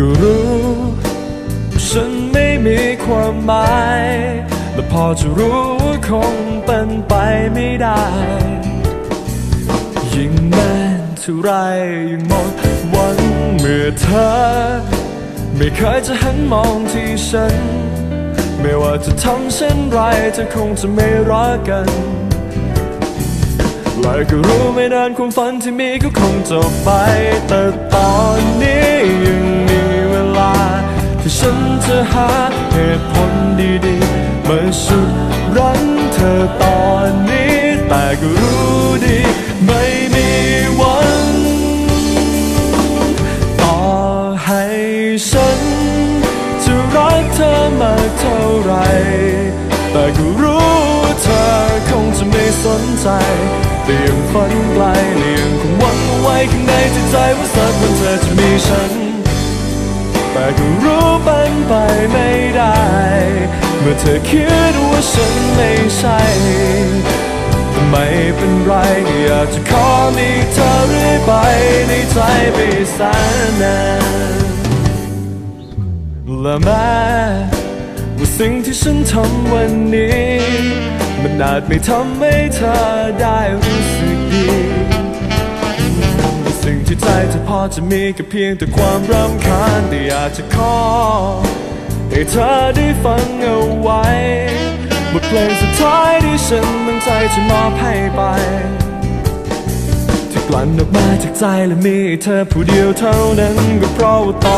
ก็รู้ฉันไม่มีความหมาย และพอจะรู้คงเป็นไปไม่ได้ ยิ่งแน่นเท่าไรยิ่งหมดหวังเมื่อเธอ ไม่เคยจะหันมองที่ฉัน ไม่ว่าจะทำเช่นไรจะคงจะไม่รักกันและก็รู้ไม่นานความฝันที่มีก็คงจะไปแต่าเหตุผลดีๆ เมาชุดรั้งเธอตอนนี้ แต่ก็รู้ดีไม่มีวัน ต่อให้ฉัน จะรักเธอมากเท่าไร แต่ก็รู้เธอคงจะไม่สนใจแต่ยังฝันไกลและยังคงหวังไว้ข้างในจิตใจว่าสักวันเธอจะมีฉัน แต่ก็รู้เป็นไปไม่ได้ เมื่อเธอคิดว่าฉันไม่ใช่ไม่เป็นไรอยากจะขอมีเธอเรื่อยไปในใจไปแสนนานและแม้ว่าสิ่งที่ฉันทำวันนี้ มันอาจไม่ทำให้เธอได้ พอจะมีก็เพียงแต่ความรำคาญแต่อยากจะขอให้เธอได้ฟังเอาไว้บทเพลงสุดท้ายที่ฉันตั้งใจจะมอบให้ไปที่กลั่นออกมาจากใจและมีเธอผู้เดียวเท่านั้นก็เพราะว่าตอน